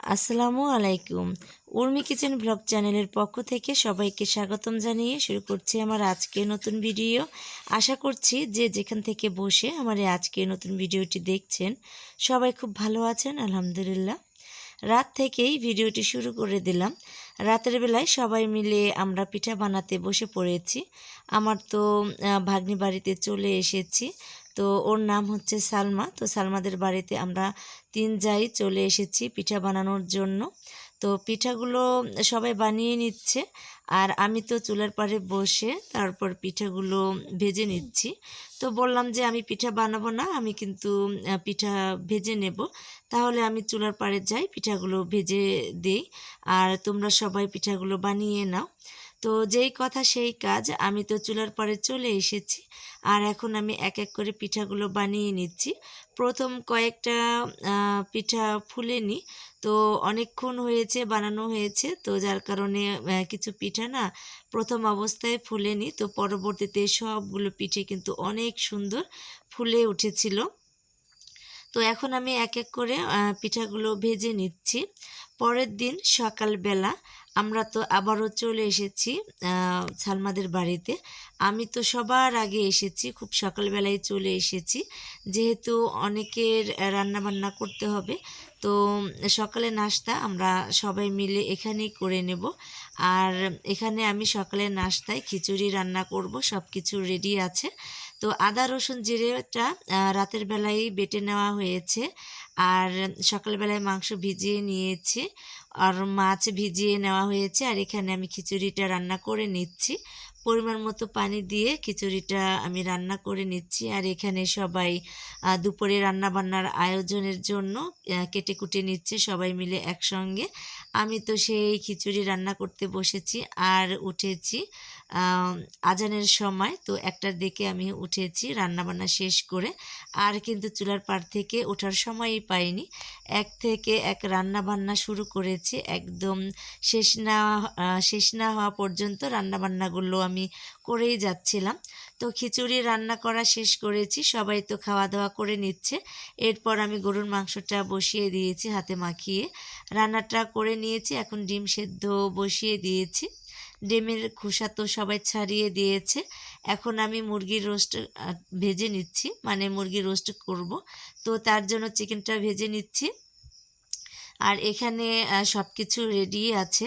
আসসালামু আলাইকুম। Urmi kitchen blog চ্যানেলের পক্ষ থেকে সবাইকে স্বাগতম জানিয়ে শুরু করছি আমার আজকে নতুন ভিডিও। আশা করছি যে যেখান থেকে বসে আমার এই আজকে নতুন ভিডিওটি দেখছেন, সবাই খুব ভালো আছেন, আলহামদুলিল্লাহ। রাত থেকেই ভিডিওটি শুরু করে দিলাম। রাতের বেলায় সবাই মিলে আমরা পিঠা বানাতে বসে পড়েছি। আমার তো ভাগ্নি বাড়িতে চলে এসেছি। তো ওর নাম হচ্ছে সালমা। তো সালমাদের বাড়িতে আমরা তিন যাই চলে এসেছি পিঠা বানানোর জন্য। তো পিঠাগুলো সবাই বানিয়ে নিচ্ছে। আর আমি তো চুলার পাড়ে বসে তারপর পিঠাগুলো ভেজে নিচ্ছি। তো বললাম যে আমি পিঠা বানাবো না, আমি কিন্তু পিঠা ভেজে নেব। তাহলে আমি চুলার পাড়ে যাই, পিঠাগুলো ভেজে দিই। আর তোমরা সবাই পিঠাগুলো বানিয়ে নাও। তো যেই কথা সেই কাজ। আমি তো চুলার পরে চলে এসেছি। আর এখন আমি এক এক করে পিঠাগুলো বানিয়ে নিচ্ছি। প্রথম কয়েকটা পিঠা ফুলেনি। তো অনেকক্ষণ হয়েছে, বানানো হয়েছে। তো যার কারণে কিছু পিঠা না প্রথম অবস্থায় ফুলেনি। তো পরবর্তীতে সবগুলো পিঠে কিন্তু অনেক সুন্দর ফুলে উঠেছিল। তো এখন আমি এক এক করে পিঠাগুলো ভেজে নিচ্ছি। পরের দিন সকালবেলা আমরা তো আবারও চলে এসেছি সালমাদের বাড়িতে। আমি তো সবার আগে এসেছি, খুব সকালবেলায় চলে এসেছি। যেহেতু অনেকের রান্না বান্না করতে হবে, তো সকালে নাস্তা আমরা সবাই মিলে এখানেই করে নেব। আর এখানে আমি সকালে নাস্তায় খিচুড়ি রান্না করব সব কিছু রেডি আছে। তো আদা, রসুন জিরেটা রাতের বেলায় বেটে নেওয়া হয়েছে। আর সকালবেলায় মাংস ভিজিয়ে নিয়েছি। আর মাছ ভিজিয়ে নেওয়া হয়েছে। আর এখানে আমি খিচুড়িটা রান্না করে নিচ্ছি। পরিমাণ মতো পানি দিয়ে খিচুড়িটা আমি রান্না করে নিচ্ছি। আর এখানে সবাই দুপুরে রান্না বান্নার আয়োজনের জন্য কেটে কুটে নিচ্ছে সবাই মিলে একসঙ্গে। আমি তো সেই খিচুড়ি রান্না করতে বসেছি আর উঠেছি আজানের সময়। তো একটার দিকে আমি উঠেছি রান্না বান্না শেষ করে। আর কিন্তু চুলার পাড় থেকে ওঠার সময়ই পাইনি। এক থেকে এক রান্না বান্না শুরু করেছি। একদম শেষ না শেষ না হওয়া পর্যন্ত রান্না বান্নাগুলো আমি করেই যাচ্ছিলাম। তো খিচুড়ি রান্না করা শেষ করেছি, সবাই তো খাওয়া দাওয়া করে নিচ্ছে। এরপর আমি গরুর মাংসটা বসিয়ে দিয়েছি হাতে মাখিয়ে। রান্নাটা করে নিয়েছি, এখন ডিম সেদ্ধ বসিয়ে দিয়েছি। ডিমের খোসা তো সবাই ছাড়িয়ে দিয়েছে। এখন আমি মুরগির রোস্ট ভেজে নিচ্ছি মানে মুরগির রোস্ট করব। তো তার জন্য চিকেনটা ভেজে নিচ্ছি। আর এখানে সব কিছু রেডি আছে।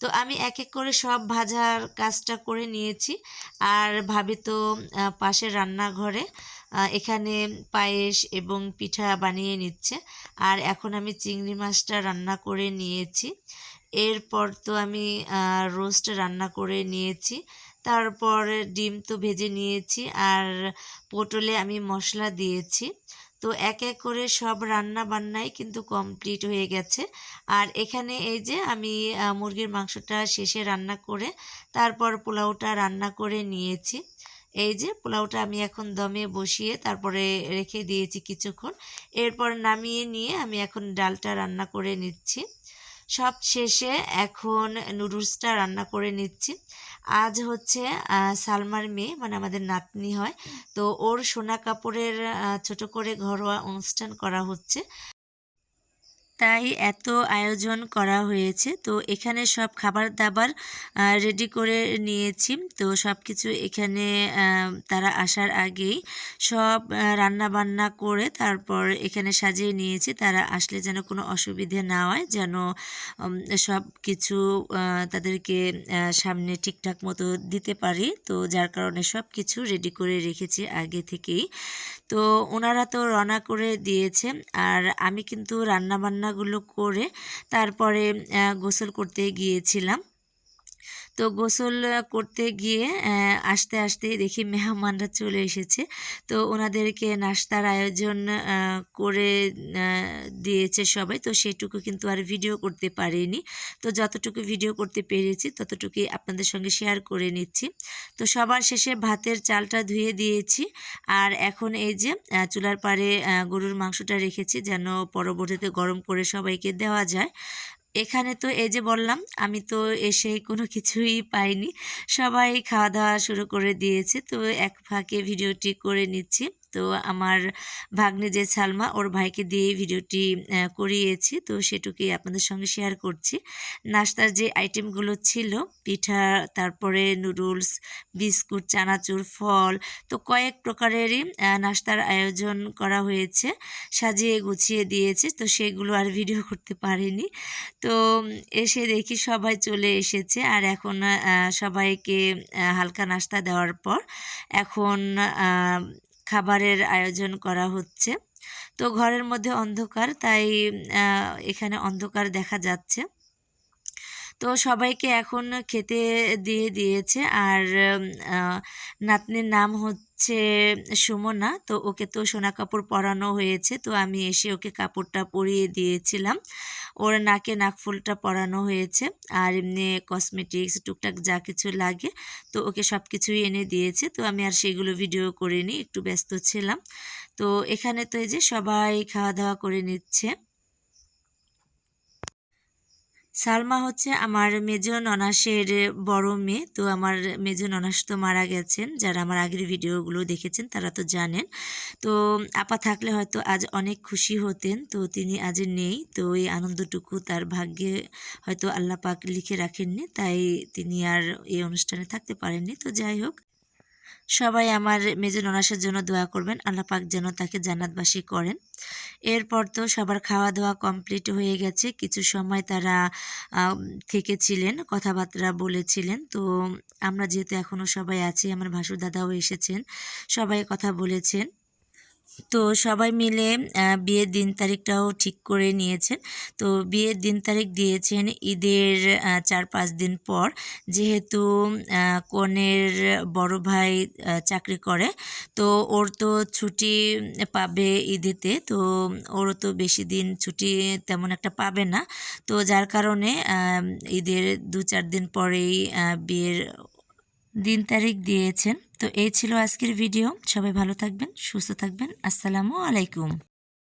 তো আমি এক এক করে সব ভাজার কাজটা করে নিয়েছি। আর ভাবি তো পাশের রান্নাঘরে এখানে পায়েস এবং পিঠা বানিয়ে নিচ্ছে। আর এখন আমি চিংড়ি মাছটা রান্না করে নিয়েছি। এরপর তো আমি রোস্ট রান্না করে নিয়েছি। তারপর ডিম তো ভেজে নিয়েছি। আর পটলে আমি মশলা দিয়েছি। তো এক এক করে সব রান্না বান্নাই কিন্তু কমপ্লিট হয়ে গেছে। আর এখানে এই যে আমি মুরগির মাংসটা শেষে রান্না করে তারপর পোলাওটা রান্না করে নিয়েছি। এই যে পোলাওটা আমি এখন দমে বসিয়ে তারপরে রেখে দিয়েছি কিছুক্ষণ। এরপর নামিয়ে নিয়ে আমি এখন ডালটা রান্না করে নিচ্ছি। সব শেষে এখন নুডলসটা রান্না করে নিচ্ছি। আজ হচ্ছে সালমার মেয়ে মানে আমাদের নাতনি হয়। তো ওর সোনা কাপড়ের ছোট করে ঘরোয়া অনুষ্ঠান করা হচ্ছে। তাই এত আয়োজন করা হয়েছে। তো এখানে সব খাবার দাবার রেডি করে নিয়েছি। তো সব কিছু এখানে তারা আসার আগেই সব রান্না বান্না করে তারপর এখানে সাজিয়ে নিয়েছি। তারা আসলে যেন কোনো অসুবিধে না হয়, যেন সব কিছু তাদেরকে সামনে ঠিকঠাক মতো দিতে পারি। তো যার কারণে সব কিছু রেডি করে রেখেছি আগে থেকেই। তো ওনারা তো রওনা করে দিয়েছে। আর আমি কিন্তু রান্না বান্নাগুলো করে তারপরে গোসল করতে গিয়েছিলাম। তো গোসল করতে গিয়ে আসতে আসতে দেখি মেহমানরা চলে এসেছে। তো ওনাদেরকে নাস্তার আয়োজন করে দিয়েছে সবাই। তো সেটুকু কিন্তু আর ভিডিও করতে পারিনি। তো যতটুকু ভিডিও করতে পেরেছি ততটুকুই আপনাদের সঙ্গে শেয়ার করে নিচ্ছি। তো সবার শেষে ভাতের চালটা ধুয়ে দিয়েছি। আর এখন এই যে চুলার আহ, গরুর মাংসটা রেখেছি যেন পরবর্তীতে গরম করে সবাইকে দেওয়া যায়। এখানে তো এই যে বললাম, আমি তো এসে কোনো কিছুই পাইনি। সবাই খাওয়া দাওয়া শুরু করে দিয়েছে, তো এক ফাঁকে ভিডিওটি করে নিচ্ছি। তো আমার ভাগ্নে যে সালমা, ওর ভাইকে দিয়ে ভিডিওটি করিয়েছি। তো সেটুকুই আপনাদের সঙ্গে শেয়ার করছি। নাস্তার যে আইটেমগুলো ছিল, পিঠা, তারপরে নুডলস, বিস্কুট, চানাচুর, ফল, তো কয়েক প্রকারেরই নাস্তার আয়োজন করা হয়েছে। সাজিয়ে গুছিয়ে দিয়েছে, তো সেগুলো আর ভিডিও করতে পারিনি। তো এসে দেখি সবাই চলে এসেছে, আর এখন সবাইকে হালকা নাস্তা দেওয়ার পর, এখন খাবারের আয়োজন করা হচ্ছে। তো ঘরের মধ্যে অন্ধকার, তাই এখানে অন্ধকার দেখা যাচ্ছে। তো সবাইকে এখন খেতে দিয়ে দিয়েছে। আর নাতনির নাম হচ্ছে সুমনা তো ওকে তো সোনা কাপড় পরানো হয়েছে তো আমি এসে ওকে কাপড়টা পরিয়ে দিয়েছিলাম। ওর নাকে নাকফুলটা পরানো হয়েছে আর এমনি কসমেটিক্স টুকটাক যা কিছু লাগে তো ওকে সব কিছুই এনে দিয়েছে তো আমি আর সেগুলো ভিডিও করিনি একটু ব্যস্ত ছিলাম। তো এখানে তো এই যে সবাই খাওয়া দাওয়া করে নিচ্ছে। সালমা হচ্ছে আমার মেজ ননাসের বড় মেয়ে। তো আমার মেজ ননাস তো মারা গেছেন। যারা আমার আগের ভিডিওগুলো দেখেছেন তারা তো জানেন। তো আপা থাকলে হয়তো আজ অনেক খুশি হতেন। তো তিনি আজ নেই। তো এই আনন্দটুকু তার ভাগ্যে হয়তো আল্লাহ পাক লিখে রাখেননি। তাই তিনি আর এই অনুষ্ঠানে থাকতে পারেননি। তো যাই হোক সবাই আমার মেজর ননাসের জন্য দোয়া করবেন, আল্লাহ পাক যেন তাকে জান্নাতবাসী করেন। এরপর তো সবার খাওয়া দাওয়া কমপ্লিট হয়ে গেছে, কিছু সময় তারা থেকেছিলেন, কথাবার্তা বলেছিলেন। তো আমরা যেহেতু এখনও সবাই আছি, আমার ভাসুর দাদাও এসেছেন, সবাই কথা বলেছেন। তো সবাই মিলে বিয়ের দিন তারিখটাও ঠিক করে নিয়েছেন। তো বিয়ের দিন তারিখ দিয়েছেন ঈদের চার পাঁচ দিন পর। যেহেতু কনের বড় ভাই চাকরি করে, তো ওর তো ছুটি পাবে ঈদেতে। তো ওরও তো বেশি দিন ছুটি তেমন একটা পাবে না। তো যার কারণে ঈদের দু চার দিন পরেই বিয়ের দিন তারিখ দিয়েছেন। তো এই ছিল আজকের ভিডিও। সবাই ভালো থাকবেন, সুস্থ থাকবেন। আসসালামু আলাইকুম।